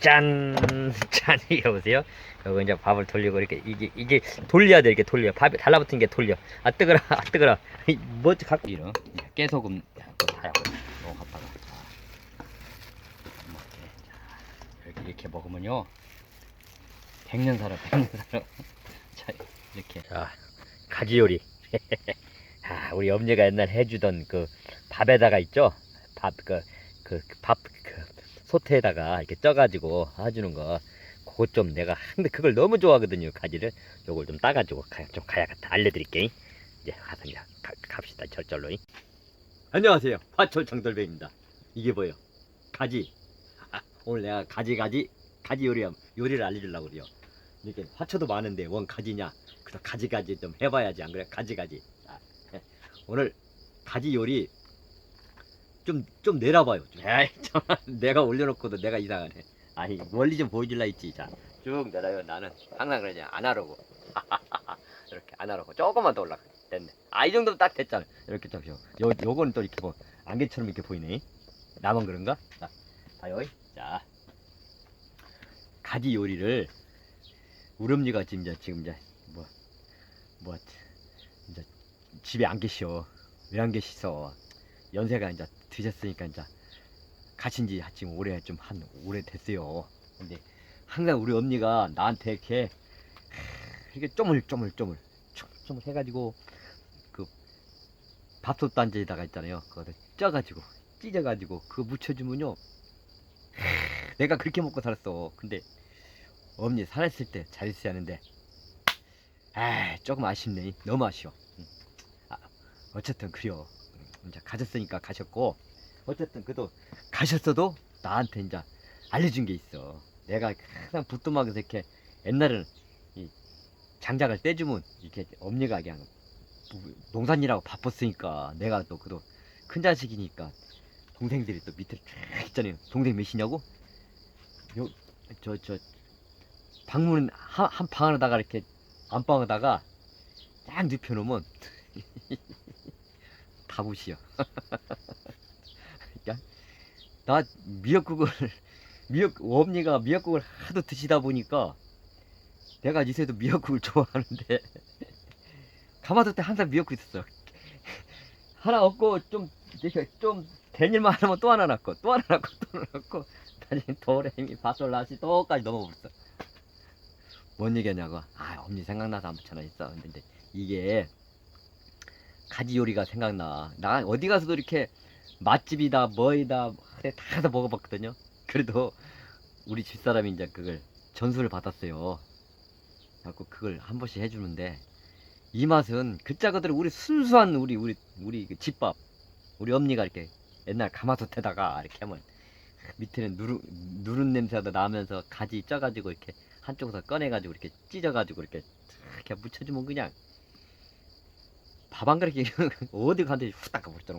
짠! 짠! 이게 보세요. 여기 이제 밥을 돌리고 이렇게 이게 이게 돌려야 돼 이렇게 돌려. 밥이 달라붙은 게 돌려. 아 뜨거라, 아 뜨거라. 뭐 갖고 이런 깨소금 그거 다 하고 이거 갖다가 자, 이렇게 자, 이렇게 먹으면요 백년 살아 백년 살아. 자 이렇게 자 가지 요리. 아 우리 엄니가 옛날 해주던 그 밥에다가 있죠. 밥그그밥 그 소태에다가 이렇게 쪄가지고 해주는 거. 그거 좀 내가 근데 그걸 너무 좋아하거든요 가지를. 요걸 좀 따가지고 가, 좀 가야겠다. 알려드릴게 이제 가서 이제 가, 갑시다 절절로 안녕하세요. 화초 장돌배입니다. 이게 뭐예요? 가지. 아, 오늘 내가 가지 가지 가지 요리 요리를 알려주려고 그래요. 이렇게 화초도 많은데 원 가지냐? 그래서 가지 가지 좀 해봐야지. 안 그래? 가지 가지. 자, 예. 오늘 가지 요리 좀, 좀 내려봐요. 좀. 에이, 참, 내가 올려놓고도 내가 이상하네. 아니, 멀리 좀 보여줄라 했지. 자, 쭉 내려요. 나는 항상 그러지. 안 하려고. 이렇게 안 하려고. 조금만 더 올라가. 됐네. 아, 이 정도면 딱 됐잖아. 이렇게 좀. 요, 요거는 또 이렇게 뭐, 안개처럼 이렇게 보이네. 나만 그런가? 자, 봐요. 자, 가지 요리를, 우름니가 지금 이제, 지금 이제, 뭐, 뭐, 이제, 집에 안 계셔. 왜 안 계시어? 연세가 이제 드셨으니까 이제 가신 지 지금 오래 좀한 오래 됐어요. 근데 항상 우리 언니가 나한테 이렇게 이렇게 쪼물쪼물쪼물 쪼물 해가지고 그 밥솥 단지에다가 있잖아요. 그거를 쪄가지고 찢어가지고 그거 묻혀주면요. 내가 그렇게 먹고 살았어. 근데 언니 살았을 때 잘했어야 하는데 아 조금 아쉽네. 너무 아쉬워. 응. 아, 어쨌든 그래요. 이제 가셨으니까 가셨고 어쨌든 그래도 가셨어도 나한테 이제 알려준 게 있어. 내가 항상 부뚜막에서 이렇게 옛날에는 이 장작을 떼주면 이렇게 엄니가 그냥 농산일하고 바빴으니까 내가 또 그래도 큰 자식이니까 동생들이 또 밑에 쫙 있잖아요. 동생 몇이냐고? 요 저 저 방문 한, 한 방에다가 이렇게 안방에다가 딱 눕혀놓으면 다굿이요. 야, 나 미역국을 미역 어머니가 미역국을 하도 드시다 보니까 내가 이새도 미역국을 좋아하는데 가마솥 때 항상 미역국 있었어. 하나 없고 좀 이렇게 좀 대일만 하면 또 하나 낳고 또 하나 낳고 또 하나 낳고 나중에 도레미 바솔라시 또까지 넘어버렸어. 뭔 얘기냐고. 아, 엄니 생각나서 안 붙여놔있어. 근데 이게 가지 요리가 생각나. 나 어디 가서도 이렇게 맛집이다, 뭐이다, 그래 다 가서 먹어봤거든요. 그래도 우리 집사람이 이제 그걸 전수를 받았어요. 갖고 그걸 한 번씩 해주는데 이 맛은 그짜그대로 우리 순수한 우리 우리 우리 그 집밥 우리 엄니가 이렇게 옛날 가마솥에다가 이렇게 하면 밑에는 누르 누른 냄새가 나면서 가지 쪄가지고 이렇게 한쪽에서 꺼내가지고 이렇게 찢어가지고 이렇게 이렇게 묻혀주면 그냥 밥 한 그릇 어디 가는데 후딱 가버렸잖아.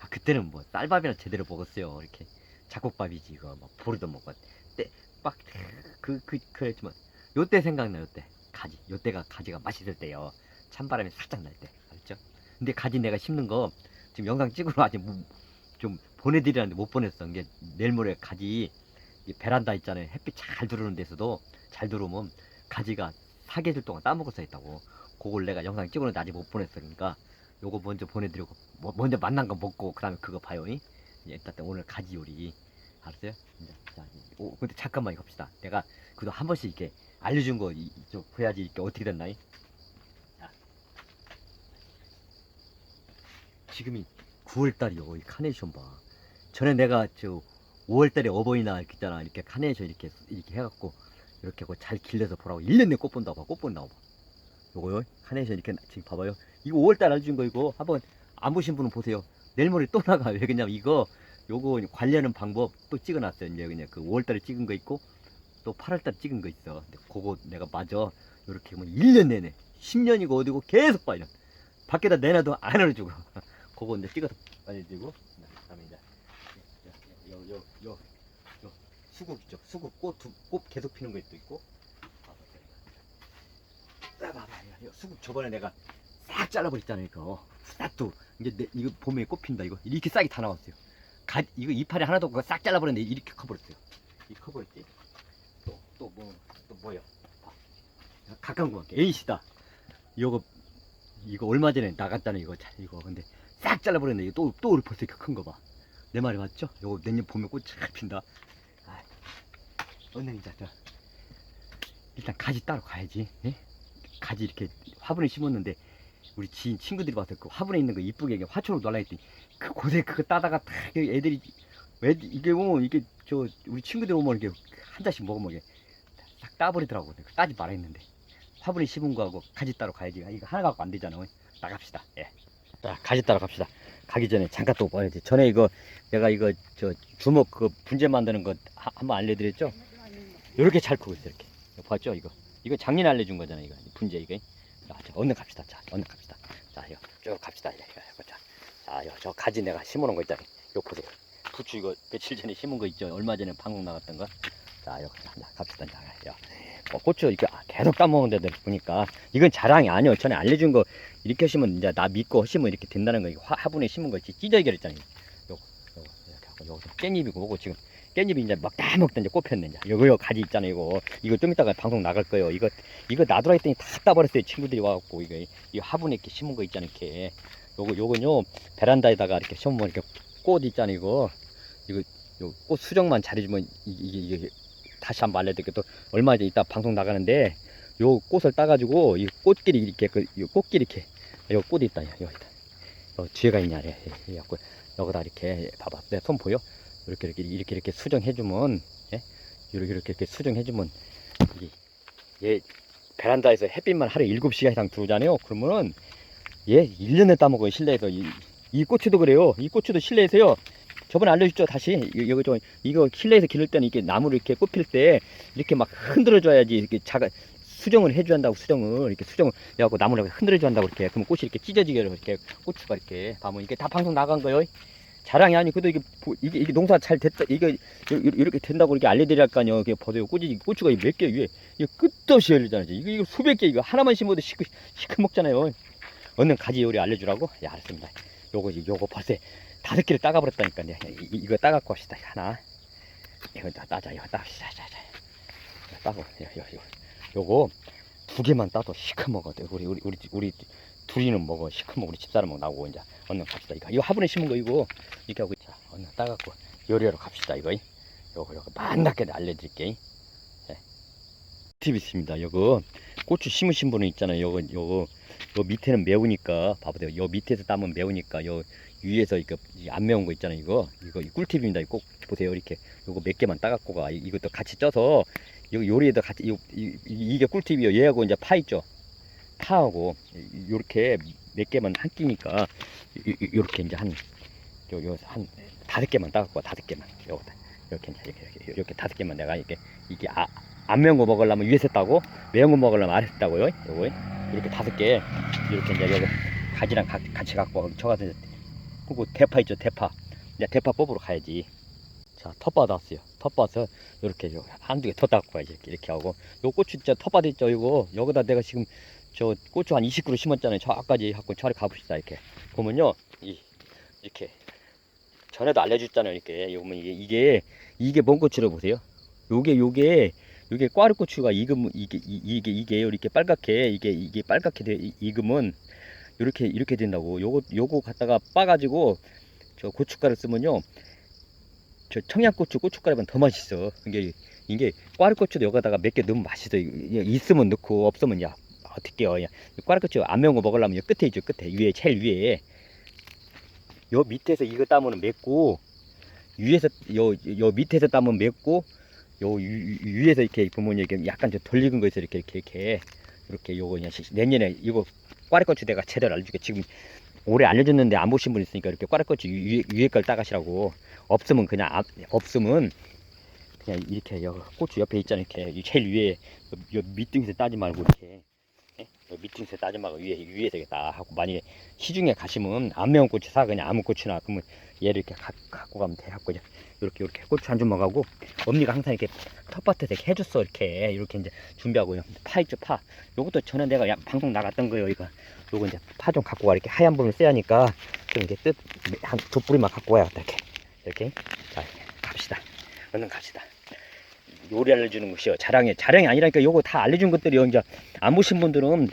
아, 그때는 뭐 쌀밥이나 제대로 먹었어요. 이렇게 잡곡밥이지 이거 막 보르도 먹고 때빡그그 그, 그랬지만 요때 생각나 요때 가지 요때가 가지가 맛있을 때요. 찬바람이 살짝 날 때 알죠? 근데 가지 내가 심는 거 지금 영상 찍으러 아직 못- 좀 보내드리라는데 못 보냈어. 이게 내일 모레 가지 이 베란다 있잖아요. 햇빛 잘 들어오는 데서도 잘 들어오면 가지가 사계절 동안 따먹을 수 있다고. 그걸 내가 영상 찍었는데 아직 못 보냈어. 그러니까 요거 먼저 보내드리고 뭐- 먼저 만난 거 먹고 그다음에 그거 봐요. 이? 일단 오늘 가지 요리 알았어요? 자, 오, 근데 잠깐만 이거 봅시다. 내가 그래도 한 번씩 이렇게 알려준 거 이- 좀 보야지 이렇게 어떻게 됐나 이? 자. 지금이 9월달이요. 이 카네이션 봐. 전에 내가 저 5월달에 어버이날 있잖아. 이렇게 카네이션 이렇게 이렇게 해갖고 이렇게 하고 잘 길러서 보라고 1년 내에 꽃 본다고 봐. 꽃 본다고 봐. 요거요. 카네이션 이렇게 나- 지금 봐봐요. 이거 5월달 알려준 거 이거 한번 안 보신 분은 보세요. 내일 모레 또 나가. 왜 그냥 이거 요거 관리하는 방법 또 찍어놨어요. 이제 그냥 그 5월달에 찍은 거 있고 또 8월달에 찍은 거 있어. 근데 그거 내가 맞아. 요렇게 뭐 1년 내내 10년이고 어디고 계속 봐 이런. 밖에다 내놔도 안 알려주고. 그거 이제 찍어서 알려주고. 그다음에 이제 요요 수국 있죠. 수국 꽃, 두- 꽃 계속 피는 것도 있고. 봐봐, 봐봐. 수국 저번에 내가 싹 잘라버렸잖아요. 이거 싹도 이제 내, 이거 봄에 꽃 핀다. 이거 이렇게 싹이 다 나왔어요. 가, 이거 이파리 하나도 없고 싹 잘라버렸는데 이렇게 커버렸어요. 이 커버렸지. 뭐야? 가까운 거 같게. 에이시다. 이거 이거 얼마 전에 나갔다는 이거 자- 이거 근데 싹 잘라버렸네. 이거 또 또 벌써 이렇게 큰 거 봐. 내 말이 맞죠? 이거 내년 봄에 꽃 잘 핀다. 아, 얼른 이제 저 일단 가지 따러 가야지. 예? 가지 이렇게 화분에 심었는데 우리 지인 친구들이 와서 그 화분에 있는 거 이쁘게 이렇게 화초로 놀라 했더니 그 곳에 그거 따다가 딱 애들이 왜 이게 오면 이게 저 우리 친구들 오면 이게 한 잔씩 먹으면 이게 싹 따버리더라고. 따지 말아 했는데 화분에 심은 거하고 가지 따러 가야지. 이거 하나 갖고 안 되잖아. 나갑시다. 예. 자, 가지 따러 갑시다. 가기 전에 잠깐 또 봐야지. 전에 이거 내가 이거 저 주먹 그 분재 만드는 거 하- 한번 알려드렸죠? 이렇게 잘 크고 있어 이렇게. 봤죠 이거? 이거 작년에 알려준 거잖아 이거 분재 이거. 자, 자 얼른 갑시다. 자, 얼른 갑시다. 자, 이거 쭉 갑시다. 이거, 이거, 이거, 자, 자, 이거 저 가지 내가 심어놓은 거 있잖아. 이거 보세요. 부추 이거 며칠 전에 심은 거 있죠? 얼마 전에 방송 나갔던 거. 자, 이거 자, 자, 갑시다. 자, 야. 어, 고추 이렇게 계속 따먹는 데들 보니까 이건 자랑이 아니요. 전에 알려준 거 이렇게 하시면 이제 나 믿고 하시면 이렇게 된다는 거. 이거 화, 화분에 심은 거 있지. 찢어지게 했잖아요. 요거, 요거, 이렇게 요거 깻잎이고 요거 지금 깻잎이 이제 막 다 먹다 이제 꼽혔네 이제. 요거 요 가지 있잖아요. 이거 이거 좀 이따가 방송 나갈 거예요. 이거 이거 놔두라 했더니 다 따버렸어요. 친구들이 와갖고 이거 이 화분에 이렇게 심은 거 있잖아요. 이렇게 요거 요건요 베란다에다가 이렇게 심으면 이렇게 꽃 있잖아요. 이거 이거 요 꽃 수정만 잘해주면 이- 이게 이게 다시 한번 알려드릴게요. 또 얼마 전에 이따 방송 나가는데 요 꽃을 따가지고 이 꽃길이 이렇게 그 요 꽃길 이렇게 요 꽃이 있다 야, 여기다 요 뒤에가 있냐 예, 예, 예, 여기다 이렇게 봐봐 내 손 보여 이렇게 이렇게 이렇게 이렇게 수정해주면 예? 이렇게 이렇게 이렇게 수정해주면 이게 얘 베란다에서 햇빛만 하루에 7시간 이상 들어오잖아요. 그러면은 얘 1년에 따먹어요 실내에서. 이, 이 고추도 그래요. 이 고추도 실내에서요. 저번에 알려줬죠 다시? 이- 이거 좀 이거 실내에서 기를 때는 이렇게 나무를 이렇게 꼽힐 때 이렇게 막 흔들어 줘야지 이렇게 자가 수정을 해줘야 한다고 수정을 이렇게 수정을 해갖고 나무를 흔들어 줘야 한다고 이렇게. 그러면 꽃이 이렇게 찢어지게 이렇게 고추가 이렇게. 봐면 이게 다 방송 나간 거예요 자랑이 아니 그래도 이게 보- 이게, 이게 농사 잘 됐다 이게 이렇게 된다고 이렇게 알려드려야 할거 아니에요. 이게 보세요. 꽃이 고추가 몇 개 위에. 이거 끝없이 열리잖아요. 이거 이거 수백 개 이거 하나만 심어도 시크 시크 먹잖아요. 얼른 가지 요리 알려주라고? 예 알았습니다. 요거 요거 벌써 다섯 개를 따가버렸다니까 요. 이, 이- 이거 따갖고 합시다. 하나. 이거 따, 따자 이거 따시자 자자 따고 요, 요, 요. 요거 두 개만 따도 시커 먹어 우리 우리 우리 우리 둘이는 먹어. 시커 먹어 우리 집사람 나오고 이제 얼른 갑시다. 이거 이거 화분에 심은 거 이거. 이렇게 하고 자 얼른 따갖고 요리하러 갑시다 이거. 요거 요거 만나게 알려드릴게. 예. 팁 있습니다 요거. 고추 심으신 분은 있잖아요. 요거 요거. 요 밑에는 매우니까 봐보세요. 요 밑에서 따면 매우니까 요 위에서 이거 이안 매운 거 있잖아요 이거. 이거 이 꿀팁입니다. 이거 꼭 보세요 이렇게. 요거 몇 개만 따갖고 가. 이- 이것도 같이 쪄서 요 요리에다 같이 요, 이, 이- 이게 꿀팁이요. 얘하고 이제 파 있죠 파하고 이- 요렇게 몇 개만 한 끼니까 요렇게 이제 한요요한 다섯 개만 따갖고 와 다섯 개만. 요거다. 이렇게 이제 이렇게, 이렇게 이렇게 다섯 개만 내가 이렇게 이게 아, 안 매운 거 먹으려면 위에서 따고? 매운 거 먹으려면 아래서 따고요? 요거? 이렇게 다섯 개 이렇게 이제 여기 가지랑 가- 같이 갖고 같은 그리고 대파 있죠 대파. 이제 대파 뽑으러 가야지. 자 텃밭 왔어요. 텃밭을 이렇게 요 한두 개 더 닦고 가야지. 이렇게, 이렇게 하고. 요 고추 진짜 텃밭 있죠 이거. 여기다 내가 지금 저 고추 한 20그루 심었잖아요. 저까지 갖고 저리 가봅시다 이렇게. 보면요 이 이렇게. 전에도 알려줬잖아요 이렇게. 보면 이게 이게 이게 뭔 고추를 보세요? 요게 요게 요게 꽈르고추가 익으면 이게 이- 이게 이게 이렇게 빨갛게 이게 이게 빨갛게 돼 이- 익으면 이렇게 이렇게 된다고. 요거 요거 갖다가 빠가지고 저 고춧가루 쓰면요 저 청양고추 고춧가루만 더 맛있어. 이게 이게 꽈르고추도 여기다가 몇 개 넣으면 맛있어. 있으면 넣고 없으면 야 어떻게 해요? 야 꽈르고추 안 매운 거 먹으려면 요 끝에 있죠 끝에. 위에 제일 위에. 요 밑에서 이거 따면 맵고 위에서 요, 요 밑에서 따면 맵고 요 위- 위- 위에서 이렇게 보면 이게 약간 좀 덜 익은 거 있어 이렇게 이렇게 이렇게. 이렇게 요거 그냥 시- 내년에 이거 꽈리고추 내가 제대로 알려줄게. 지금 올해 알려줬는데 안 보신 분 있으니까 이렇게 꽈리고추 위에, 위에 걸 따가시라고. 없으면 그냥 안- 없으면 그냥 이렇게 요 고추 옆에 있잖아 이렇게. 이 제일 위에 요, 요 밑둥에서 따지 말고 이렇게 예? 요 밑둥에서 따지 말고 위에 이렇게 따 하고 만약에 시중에 가시면 안 매운 고추 사 그냥 아무 고추나 그러면 얘를 이렇게 가, 갖고 가면 돼 갖고 이렇게 이렇게 고추 한 주먹 하고 언니가 항상 이렇게 텃밭에서 이렇게 해줬어 이렇게. 이렇게 이제 준비하고 파 있죠 파. 요것도 전에 내가 야- 방송 나갔던 거예요 이거. 요거 이제 파 좀 갖고 와. 이렇게 하얀 부분 써야 하니까 좀 이렇게 뜻한두 뿌리만 갖고 와야겠다 이렇게. 이렇게 자 갑시다. 얼른 갑시다 요리 알려주는 것이요. 자랑이 자랑이 아니라니까 요거 다 알려준 것들이요. 이제 안 보신 분들은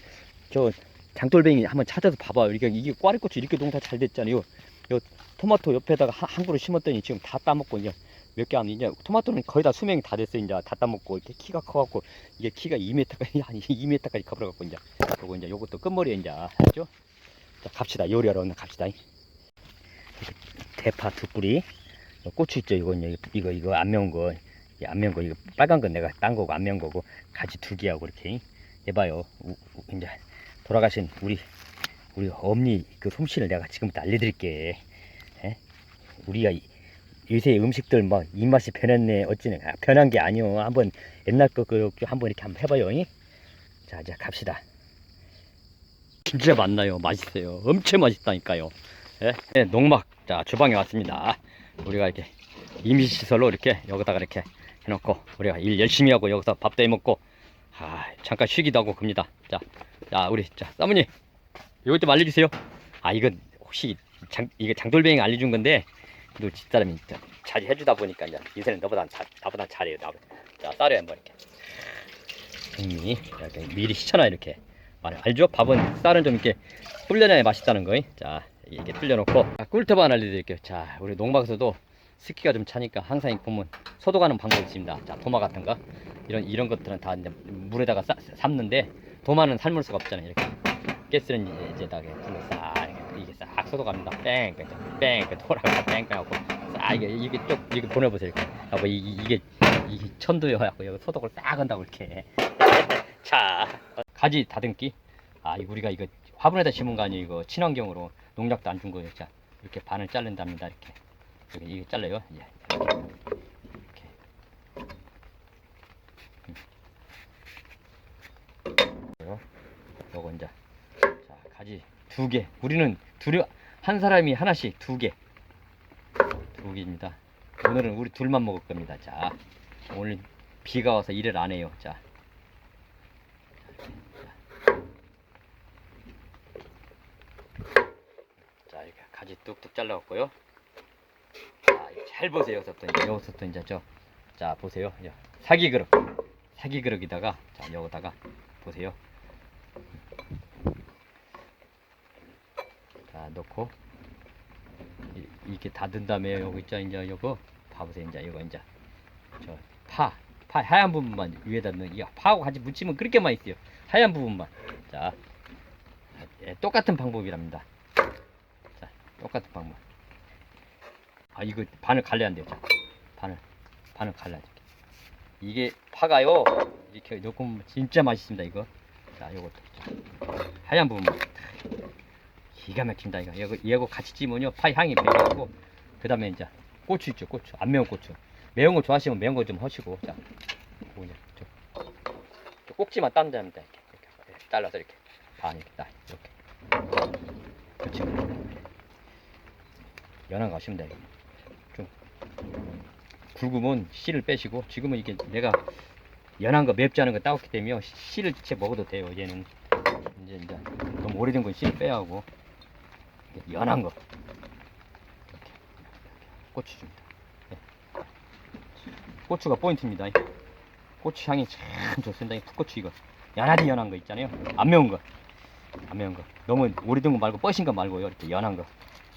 저 장돌뱅이 한번 찾아서 봐봐요. 이게 이게 꽈리고추 이렇게 농사 잘 됐잖아요. 요 토마토 옆에다가 한, 한 그루 심었더니 지금 다 따먹고 이제 몇 개 안 이제 토마토는 거의 다 수명이 다 됐어요. 이제 다 따먹고 이렇게 키가 커갖고 이게 키가 2m까지 한 2m까지 커버려갖고 이제 요거 이제 요것도 끝머리에 이제 하죠. 자 갑시다 요리하러 갑시다. 대파 두 뿌리 요 고추 있죠 이제 이거 이거 안 매운 거. 이안 매운 거 이거 빨간 건 내가 딴 거고 안 매운 거고 가지 두 개하고 이렇게 해봐요. 우- 우- 이제 돌아가신 우리 우리 어머니 그 솜씨를 내가 지금부터 알려드릴게. 에? 우리가 이- 요새 음식들 막 입맛이 변했네 어찌네 아, 변한 게 아니요. 한번 옛날 거 그 한번 이렇게 한번 해봐요. 이? 자 이제 갑시다. 진짜 맛나요. 맛있어요. 엄청 맛있다니까요. 예? 예, 농막. 자, 주방에 왔습니다. 우리가 이렇게 임시시설로 이렇게 여기다가 이렇게 해놓고 우리가 일 열심히 하고 여기서 밥도 해 먹고 아, 잠깐 쉬기도 하고 겁니다. 자, 자, 우리 자, 사모님 이것 좀 알려주세요. 아, 이건 혹시 장, 이게 장돌뱅이 알려준 건데 너 집사람이 자, 자주 해주다 보니까 이제 요새는 너보다 자, 나보다 잘해요. 나 자, 쌀에 한번 이렇게 백미 이렇게 미리 시쳐놔 이렇게 말 알죠? 밥은 쌀은 좀 이렇게 불려놔야 맛있다는 거잉. 자, 이게 불려놓고 자, 꿀팁 하나 알려드릴게요. 자, 우리 농막에서도 습기가 좀 차니까 항상 이 보면 소독하는 방법이 있습니다. 자, 도마 같은 거 이런 이런 것들은 다 이제 물에다가 싸, 삶는데 도마는 삶을 수가 없잖아요. 이렇게 가스는 이제 이제 다 불로 싹 이렇게 이게 싹 소독합니다. 뺑, 뺑, 뺑, 뺑 돌아가 뺑, 뺑 하고 싹 이게 이게 쭉 이게 보내보세요. 이렇게 하고 이, 이- 이게 이게 천도여 갖고 여기 소독을 싹 한다고 이렇게. 자, 가지 다듬기. 아, 이 우리가 이거 화분에다 심은 거 아니에요. 이거 친환경으로 농약도 안 준 거예요. 자, 이렇게 반을 자른답니다. 이렇게. 이렇게 이게 잘라요. 예. 이렇게. 요, 요거 이제 자 가지 두 개. 우리는 둘이 한 사람이 하나씩 두 개. 두 개입니다. 오늘은 우리 둘만 먹을 겁니다. 자, 오늘 비가 와서 일을 안 해요. 자. 자, 이렇게 가지 뚝뚝 잘라왔고요. 자, 이거 잘 보세요. 여기서부터 이제 여기서부터 이제 저, 자 보세요. 야, 사기 그릇, 사기 그릇에다가 자 여기다가 보세요. 자 이, 이렇게 닫은 다음에 요거 있죠 이제 요거 봐보세요 이제 요거 이제 저 파, 파 하얀 부분만 위에다 넣는 이 파하고 같이 묻히면 그렇게 맛있어요. 하얀 부분만. 자, 예, 똑같은 방법이랍니다. 자, 똑같은 방법. 아 이거 반을 갈려야 안 돼요. 자, 반을 반을 갈라야 돼. 이게 파가요. 이렇게 먹으면 진짜 맛있습니다. 이거. 자, 요것도 자, 하얀 부분만. 기가 막힙니다. 이거 이거 이거 같이 찌면요 파 향이 배고 그다음에 이제 고추 있죠. 고추 안 매운 고추. 매운 거 좋아하시면 매운 거 좀 하시고 자, 이제 저, 저 꼭지만 따면 됩니다. 이렇게, 이렇게 예, 잘라서 이렇게 반 이렇게 딱 이렇게. 그렇죠. 연한 거 하시면 돼요. 좀 굵으면 씨를 빼시고 지금은 이게 내가 연한 거 맵지 않은 거 따왔기 때문에 씨를 채 먹어도 돼요. 얘는 이제 이제 너무 오래된 건 씨를 빼야 하고 연한 거 이렇게 고추 줍니다. 네. 고추가 포인트입니다. 고추 향이 참 좋습니다. 이 풋고추 이거 연하디 연한 거 있잖아요. 안 매운 거, 안 매운 거. 너무 오래된 거 말고 뻐신 거 말고요. 이렇게 연한 거.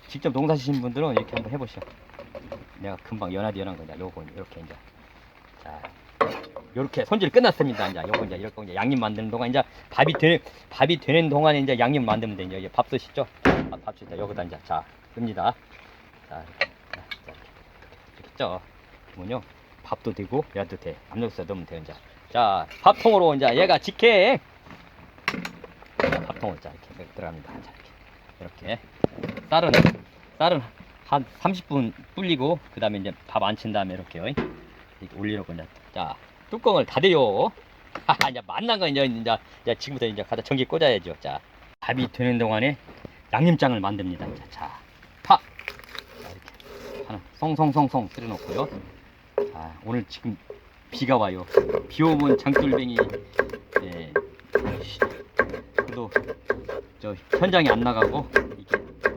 직접 농사 지신 분들은 이렇게 한번 해보시죠. 내가 금방 연하디 연한 거냐. 요거 이렇게 이제 자 요렇게 손질 끝났습니다. 이제 요거 이제 이렇게 이제 양념 만드는 동안 이제 밥이 되는 밥이 되는 동안에 이제 양념 만들면 돼. 이제 밥 쓰시죠? 밥, 밥 쓰다 여기다 이제 자 씁니다. 자, 이렇게 이렇게 쪄. 그러면요 밥도 되고 야도 돼. 압력솥에 넣으면 돼요. 이제 자 밥통으로 이제 얘가 직행. 자, 밥통을 자 이렇게 들어갑니다. 자 이렇게 이렇게 쌀은 쌀은 한 30분 불리고 그 다음에 이제 밥 안 친 다음에 이렇게요. 이렇게 올리려고 이제 자 뚜껑을 닫아요. 이제 만난 거 이제 이제, 지금부터 이제 가다 전기 꽂아야죠. 자 밥이 되는 동안에 양념장을 만듭니다. 자 파. 자, 이렇게 하나 송송송송 쓸어 놓고요. 자 오늘 지금 비가 와요. 비 오면 장돌뱅이 예. 그래도 저 현장에 안 나가고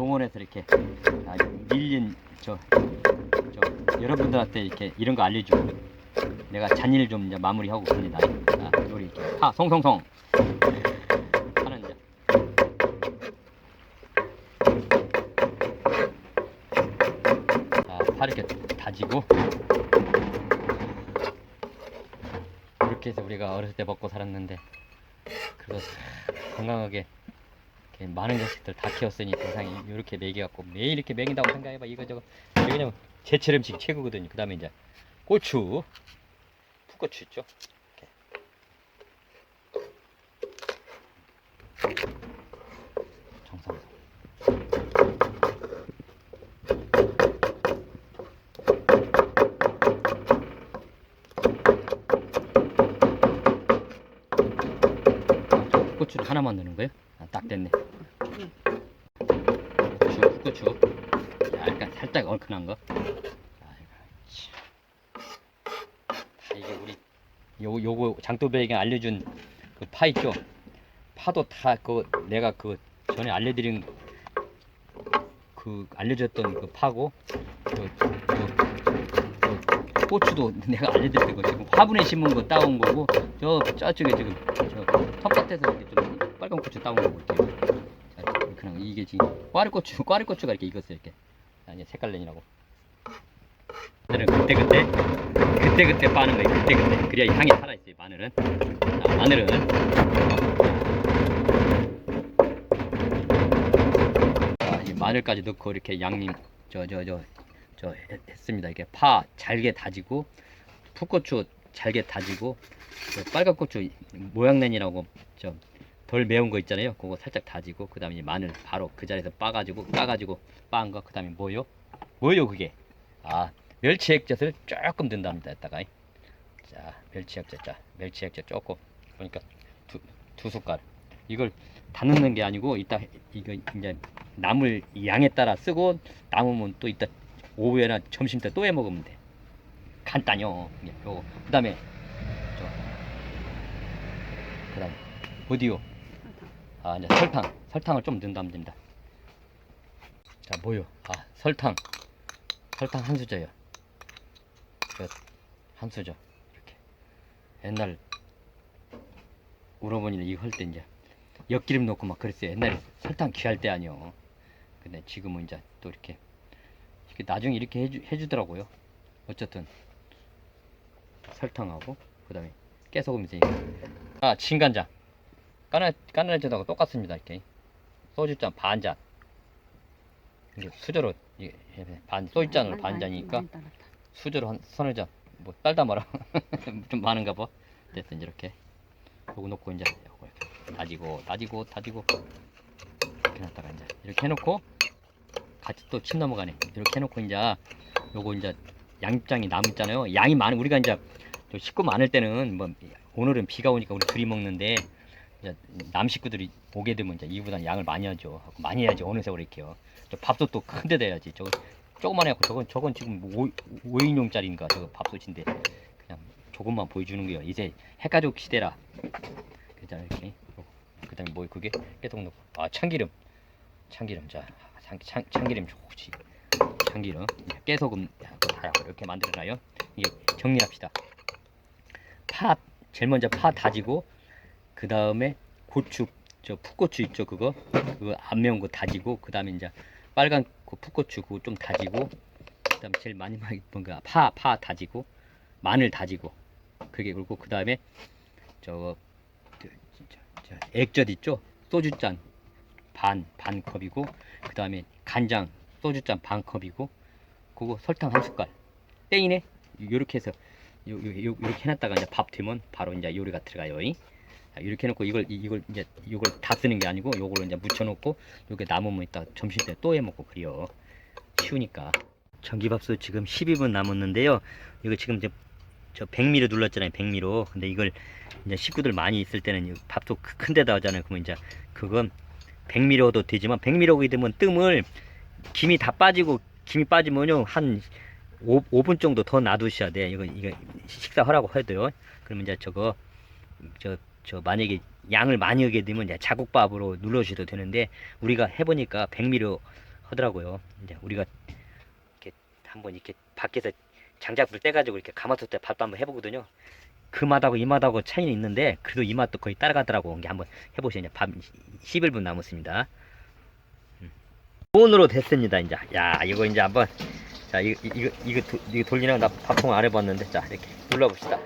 동원해서 이렇게 아, 밀린 저, 저 여러분들한테 이렇게 이런 거 알려주고 내가 잔일 좀 이제 마무리하고 갑니다. 자, 요리 파 송송송 하는 이제 자, 파 이렇게 다지고 이렇게 해서 우리가 어렸을 때 먹고 살았는데 그거 건강하게 이렇게 많은 자식들 다 키웠으니 세상에 이렇게 먹여갖고 매일 이렇게 먹인다고 생각해봐. 이거 저거. 이거 그냥 제철 음식 최고거든요. 그 다음에 이제 고추. 풋고추 있죠? 이렇게. 정상 풋고추를 하나만 넣는 거예요? 아, 딱 됐네 고추 풋고추 약간 살짝 얼큰한 거. 다 이게 우리 요 요거 장도배에게 알려준 그 파 있죠? 파도 다 그 내가 그 전에 알려드린 그 알려줬던 그 파고 그, 그, 그 고추도 내가 알려드린 거 지금 화분에 심은 거 따온 거고 저 저쪽에 지금 저 텃밭에서 이렇게 좀 빨간 고추 따온 이렇게 자, 그냥 이게 지금 꽈리고추 꽈리고추가 이렇게 익었어요 이렇게. 아니 색깔내니라고. 마늘은 그때 그때 그때 그때 빠는 거예요 그때 그때. 그래야 향이 살아 있어요 마늘은. 자, 마늘은. 자, 이 마늘까지 넣고 이렇게 양님 저저 저 저 했습니다. 이렇게 파 잘게 다지고 풋고추 잘게 다지고 저 빨간 고추 모양nen이라고 저 덜 매운 거 있잖아요. 그거 살짝 다지고 그 다음에 마늘 바로 그 자리에서 빠가지고 까가지고 빻은 거 그 다음에 뭐요? 뭐요 그게? 아 멸치 액젓을 조금 넣는답니다 이따가. 자 멸치 액젓 자 멸치 액젓 조금. 그러니까 두, 두 숟갈. 이걸 다 넣는 게 아니고 이따 이거 이제 남을 양에 따라 쓰고 남으면 또 이따 오후에나 점심 때 또 해 먹으면 돼. 간단요. 예, 그다음에 저 그다음 어디요 아 이제 설탕 설탕을 좀 넣는다면 됩니다. 자 뭐요 아 설탕. 설탕 한 수저요. 한 수저. 이렇게. 옛날 우러머니는 이거 할 때 이제 엿기름 넣고 막 그랬어요. 옛날에 설탕 귀할 때 아니요. 근데 지금은 이제 또 이렇게 이렇게 나중에 이렇게 해주, 해주더라고요. 어쨌든 설탕하고 그 다음에 깨소금 있으니까. 아 진간장 까나 까나리젓하고 똑같습니다 이렇게 소주잔 반잔. 이게 수저로 이게 반 소주잔으로 반잔이니까 수저로 한 서너 잔 뭐 딸다 말아. 좀 많은가 봐. 됐든 이렇게. 요거 넣고 이제 요거 이렇게 다지고 다지고 다지고. 이렇게 놨다가 이제 이렇게 해놓고 같이 또 침 넘어가네. 이렇게 해놓고 이제 요거 이제 양장이 남있잖아요. 양이 많은 우리가 이제 저 식구 많을 때는 뭐 오늘은 비가 오니까 우리 둘이 먹는데 남 식구들이 오게 되면 이제 이보다는 양을 많이 하죠. 많이 해야지 어느 세월에 이렇게요. 저 밥솥 도 큰 데다 해야지. 저거 조그만 해갖고 저건 저건 지금 뭐 5, 5인용짜리인가 저거 밥솥인데. 그냥 조금만 보여주는 거예요. 이제 핵가족 시대라. 그자 이렇게 그 다음에 뭐 그게? 깨통 넣고. 아 참기름. 참기름. 자 참, 참, 참기름 좋지 참기름. 깨소금 다 이렇게 만들어놔요. 이게 정리합시다. 파 제일 먼저 파 다지고 그 다음에 고추 저 풋고추 있죠 그거 그거 안 매운 거 다지고 그 다음에 이제 빨간 그 풋고추 그거 좀 다지고 그 다음에 제일 많이 많이 뭔가 파파 다지고 마늘 다지고 그게 그리고 그 다음에 저거 액젓 있죠 소주잔 반 반 컵이고 그 다음에 간장 소주잔 반 컵이고 그거 설탕 한 숟갈 땡이네 요렇게 해서 요, 요, 요, 요렇게 해놨다가 이제 밥 되면 바로 이제 요리가 들어가요. 이. 자, 이렇게 해놓고 이걸 이- 이걸 이제 이걸 다 쓰는 게 아니고 요걸로 이제 묻혀놓고 요게 남으면 이따 점심 때 또 해먹고 그래요. 쉬우니까. 전기밥솥 지금 12분 남았는데요. 이거 지금 이제 저 100미로 눌렀잖아요. 100미로. 근데 이걸 이제 식구들 많이 있을 때는 크- 큰 데다 하잖아요. 그러면 이제 그건 100미로도 되지만 100미로가 되면 뜸을 김이 다 빠지고 김이 빠지면요 한 5, 5분 정도 더 놔두셔야 돼. 이거 이거 식사하라고 해도요. 그러면 이제 저거 저 저 만약에 양을 많이 하게 되면 이제 자국밥으로 눌러주셔도 되는데 우리가 해보니까 100미로 하더라고요. 이제 우리가 이렇게 한번 이렇게 밖에서 장작불 떼가지고 이렇게 가마솥에 밥도 한번 해보거든요. 그 맛하고 이 맛하고 차이는 있는데 그래도 이 맛도 거의 따라가더라고. 이게 한번 해보시죠. 밥 11분 남았습니다. 음. 손으로 됐습니다. 이제 야 이거 이제 한번 자 이거 이거 이거, 도- 이거 돌리는 거나 밥통 안 해봤는데 자 이렇게 눌러봅시다.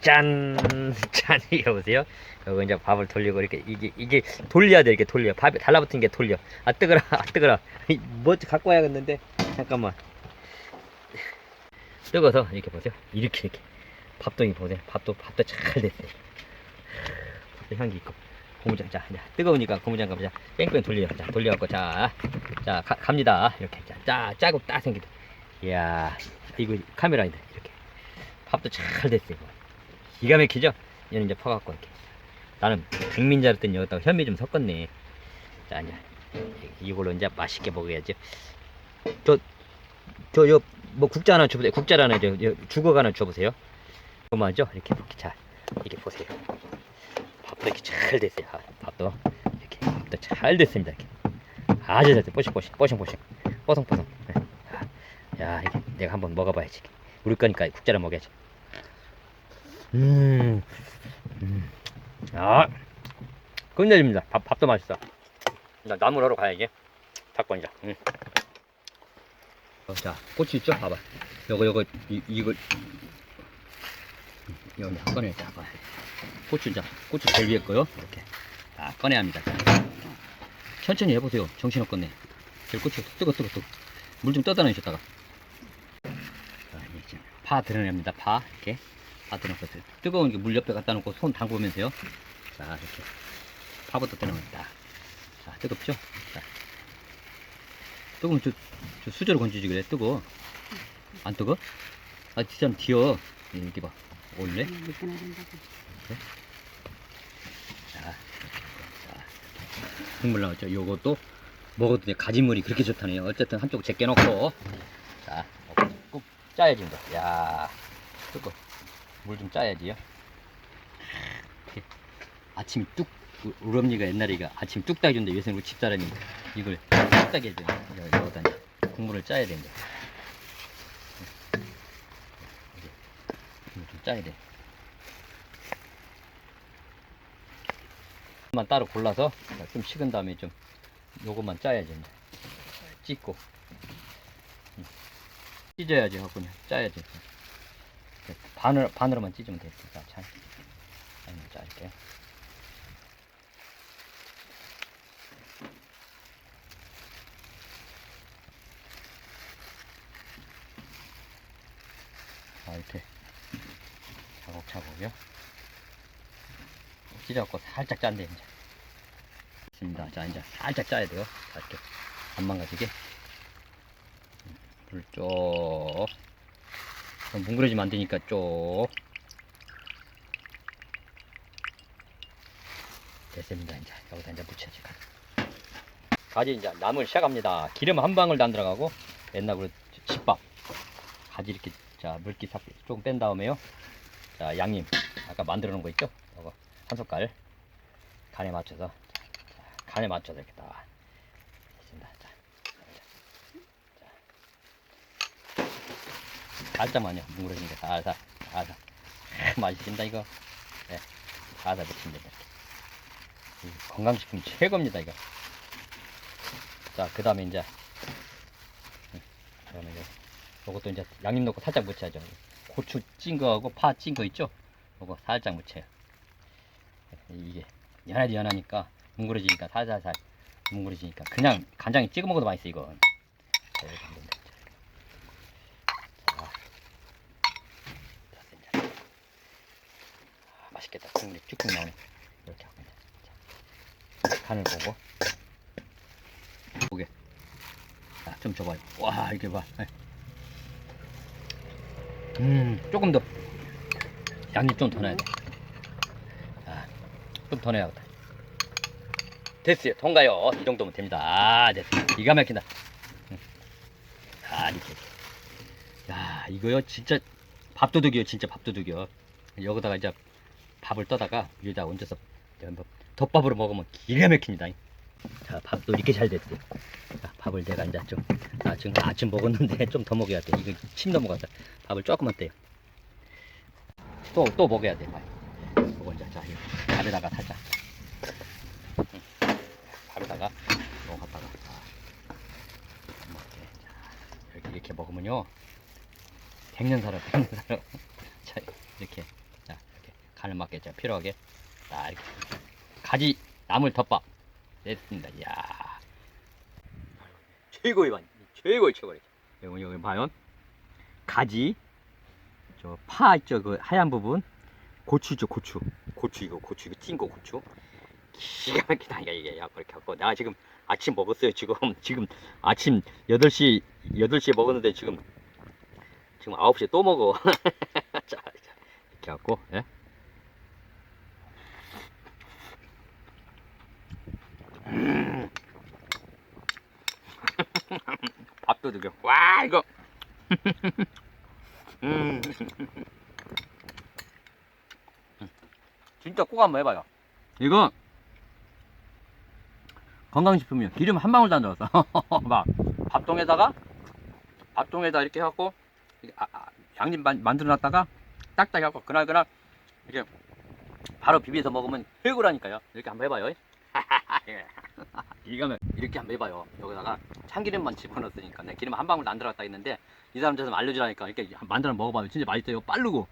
짠! 짠! 이거 보세요. 이거 이제 밥을 돌리고 이렇게 이게 이게 돌려야 돼 이렇게 돌려. 밥이 달라붙은 게 돌려. 아 뜨거라, 아 뜨거라. 이, 뭐 갖고 와야겠는데 잠깐만. 뜨거서 이렇게 보세요. 이렇게 이렇게 밥통이 보세요. 밥도 밥도 잘 됐어요. 밥도 향기 있고. 고무장 자, 이제 뜨거우니까 고무장갑 자 뺑뺑 돌려요. 자 돌려갖고 자, 자 가- 갑니다. 이렇게 자, 짜 짜고 딱 생기다. 이야 이거 카메라인데 이렇게 밥도 잘 됐어요. 기가 막히죠? 얘는 이제 퍼갖고 이렇게. 나는 백민 줄 알았더니 여기다가 현미 좀 섞었네. 자 이제 이걸로 이제 맛있게 먹어야지. 저 저 요 뭐 국자 하나 줘보세요. 국자 하나 저 요, 주걱 하나 줘보세요. 그만죠? 이렇게 이렇게 자 이렇게 보세요. 밥도 이렇게 잘 됐어요. 아, 밥도 이렇게 밥도 잘 됐습니다. 이렇게. 아주 잘 됐어요. 뽀싱뽀싱 뽀싱뽀싱 뽀송뽀송. 예. 야 이게 내가 한번 먹어봐야지. 우리 거니까 국자를 먹여야지 음, 음. 아, 끝내줍니다. 밥, 밥도 맛있어. 나 나물 하러 가야지. 닭권이자. 음. 어, 자, 고추 있죠? 봐봐. 요거, 요거, 이. 이거 이제 꺼내, 자, 봐. 고추, 자, 고추 제일 위에 거요. 이렇게. 자, 꺼내야 합니다. 자. 천천히 해보세요. 정신없겠네. 제일 고추, 뜨거, 뜨거, 뜨거. 물 좀 떠다 놓으셨다가. 파 드러냅니다. 파, 이렇게. 다 드놓고 뜨거운 물 옆에 갖다 놓고 손 담그면서요. 자 이렇게 파부터 드려놓습니다. 자 뜨겁죠? 자 뜨거우면 저, 저 수저로 건지지 그래 뜨거. 안 뜨거? 아 진짜 뒤어 이렇게 봐. 올래? 자, 자 국물 나왔죠? 요것도 먹어도 돼. 가지물이 그렇게 좋다네요. 어쨌든 한쪽 제껴 놓고 자, 꾹 짜야지 이제. 야, 뜨거. 물 좀 짜야지요. 아침 뚝 우- 우리 엄니가 옛날에 이거 아침 뚝딱 해준대 요새는 우리 집사람이 이걸 뚝딱 해줘 이거 여기다 국물을 짜야 이렇게 국물 좀 짜야 돼. 만 따로 골라서 좀 식은 다음에 좀 요것만 짜야지 음. 찢어야지 하고 그냥 짜야지 반을 반으로만 찢으면 되겠다. 자, 아니면 짜릴게. 자, 이렇게 차곡차곡이요. 찢어갖고 살짝 짠대 이제. 있습니다. 자, 이제 살짝 짜야 돼요. 자, 이렇게 안 망가지게. 불 쪽. 뭉그러지면 안 되니까 쪽. 됐습니다 이제. 여기다 이제 묻혀야지 가지 이제 나물 시작합니다. 기름 한 방울도 안 들어가고 옛날 우리 집밥. 가지 이렇게 자 물기 싹 조금 뺀 다음에요. 자 양념. 아까 만들어 놓은 거 있죠? 이거 한 숟갈 간에 맞춰서. 자, 간에 맞춰서 이렇게 다 됐습니다 자, 살짝만요 뭉그러지니까 살살 살살 아, 맛있습니다 이거. 네 살살. 이 건강식품 최고입니다 이거. 자 그 다음에 이제 음, 그다음에 이제 요것도 이제 양념 넣고 살짝 묻혀야죠. 고추 찐 거하고 파 찐 거 있죠? 요거 살짝 묻혀요. 이게 연하지 연하니까 뭉그러지니까 살살살 뭉그러지니까 그냥 간장에 찍어 먹어도 맛있어 이거 자, 이렇게 하면 됩니다. 자, 됐습니다. 아, 맛있겠다. 국물이 쭉쭉 나오네. 이렇게 하고 자, 간을 보고 보게. 자, 좀 줘봐요. 와, 이게 봐. 네. 음, 조금 더 양념 좀 더 넣어야 돼. 자, 좀 더 넣어야겠다. 됐어요. 통가요. 이 정도면 됩니다. 아, 됐어. 기가 막힌다. 음. 아, 이렇게. 야, 이거요, 진짜 밥도둑이요, 진짜 밥도둑이요. 여기다가 이제 밥을 떠다가 위에다 얹어서 뭐 덮밥으로 먹으면 기가 막힙니다. 자, 밥도 이렇게 잘 됐어요. 자, 밥을 내가 이제 좀, 나 지금 아침 먹었는데 좀 더 먹어야 돼. 이거 침 넘어갔다. 밥을 조금만 떼요. 또, 또 먹어야 돼. 밥. 이거 이제, 자, 밥에다가 살짝. 응. 밥에다가 먹었다가. 이렇게, 자, 이렇게, 먹으면요. 백년 살아, 백년 살아. 자, 이렇게. 간을 자, 필요하게. 자, 이렇게. 가지, 나물 덮밥. 됐습니다. 이야. 최고의 반, 최고의 최고의. 여기 여기 봐요. 가지, 저 파 있죠 그 하얀 부분, 고추 있죠 고추, 고추 이거 고추 이거 찐거 고추. 기가 막히다 이게 이게 야 그렇게 갖고 내가 지금 아침 먹었어요 지금 지금 아침 8시 8시에 먹었는데 지금 지금 9시에 또 먹어. 자, 자 이렇게 갖고 예? 드겨. 와 이거. 음. 진짜 꼭 한번 해봐요. 이거 건강식품이에요. 기름 한 방울도 안 들었어. 막 밥통에다가 밥통에다 이렇게 해갖고 이게 아, 아, 양념 만, 만들어놨다가 딱딱 해갖고 그날 그날 이렇게 바로 비벼서 먹으면 최고라니까요. 이렇게 한번 해봐요. 이거는 이렇게 한번 해봐요. 여기다가 참기름만 집어넣었으니까 내 기름 한 방울도 안 들어갔다 했는데 이 사람 저 사람 알려주라니까 이렇게 만들어 먹어봐요. 진짜 맛있어요. 빠르고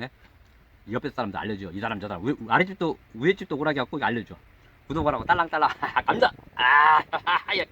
예? 옆에 사람도 알려줘. 이 사람 저 사람 위, 아래집도 위에 집도 오라게 갖고 알려줘. 구독하라고 딸랑딸랑 감자. 아 이게